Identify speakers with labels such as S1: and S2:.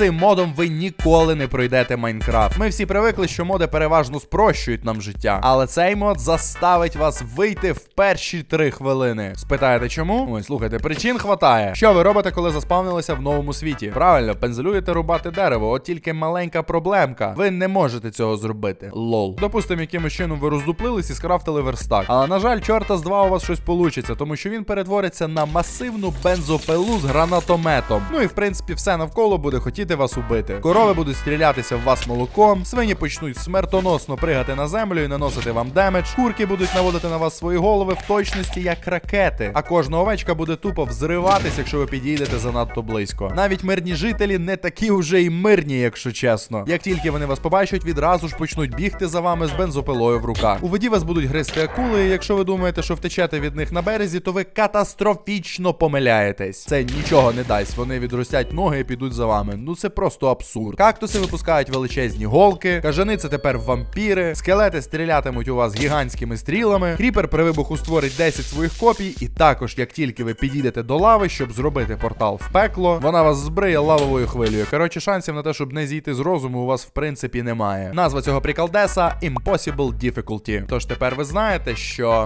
S1: цим модом ви ніколи не пройдете Майнкрафт. Ми всі привикли, що моди переважно спрощують нам життя, але цей мод заставить вас вийти в перші три хвилини. Спитаєте, чому? Ой, слухайте, причин хватає. Що ви робите, коли заспавнилися в новому світі? Правильно, пензелюєте рубати дерево, от тільки маленька проблемка. Ви не можете цього зробити. Лол. Допустимо, якимось чином ви роздуплились і скрафтили верстак. Але на жаль, чорта з два у вас щось получиться, тому що він перетвориться на масивну бензопилу з гранатометом. Ну і в принципі все навколо буде хотіти вас убити. Корови будуть стрілятися в вас молоком, свині почнуть смертоносно пригати на землю і наносити вам демедж. Курки будуть наводити на вас свої голови в точності як ракети. А кожна овечка буде тупо взриватись, якщо ви підійдете занадто близько. Навіть мирні жителі не такі вже й мирні, якщо чесно. Як тільки вони вас побачать, відразу ж почнуть бігти за вами з бензопилою в руках. У воді вас будуть гризти акули. і Якщо ви думаєте, що втечете від них на березі, то ви катастрофічно помиляєтесь. Це нічого не дасть. Вони відростять ноги і підуть за вами. Ну це просто абсурд. Кактуси випускають величезні голки, кажани це тепер вампіри, скелети стрілятимуть у вас гігантськими стрілами. Кріпер при вибуху створить 10 своїх копій, і також, як тільки ви підійдете до лави, щоб зробити портал в пекло, вона вас збриє лавовою хвилею. Коротше, шансів на те, щоб не зійти з розуму, у вас в принципі немає. Назва цього приколдеса Impossible Difficulty. Тож тепер ви знаєте, що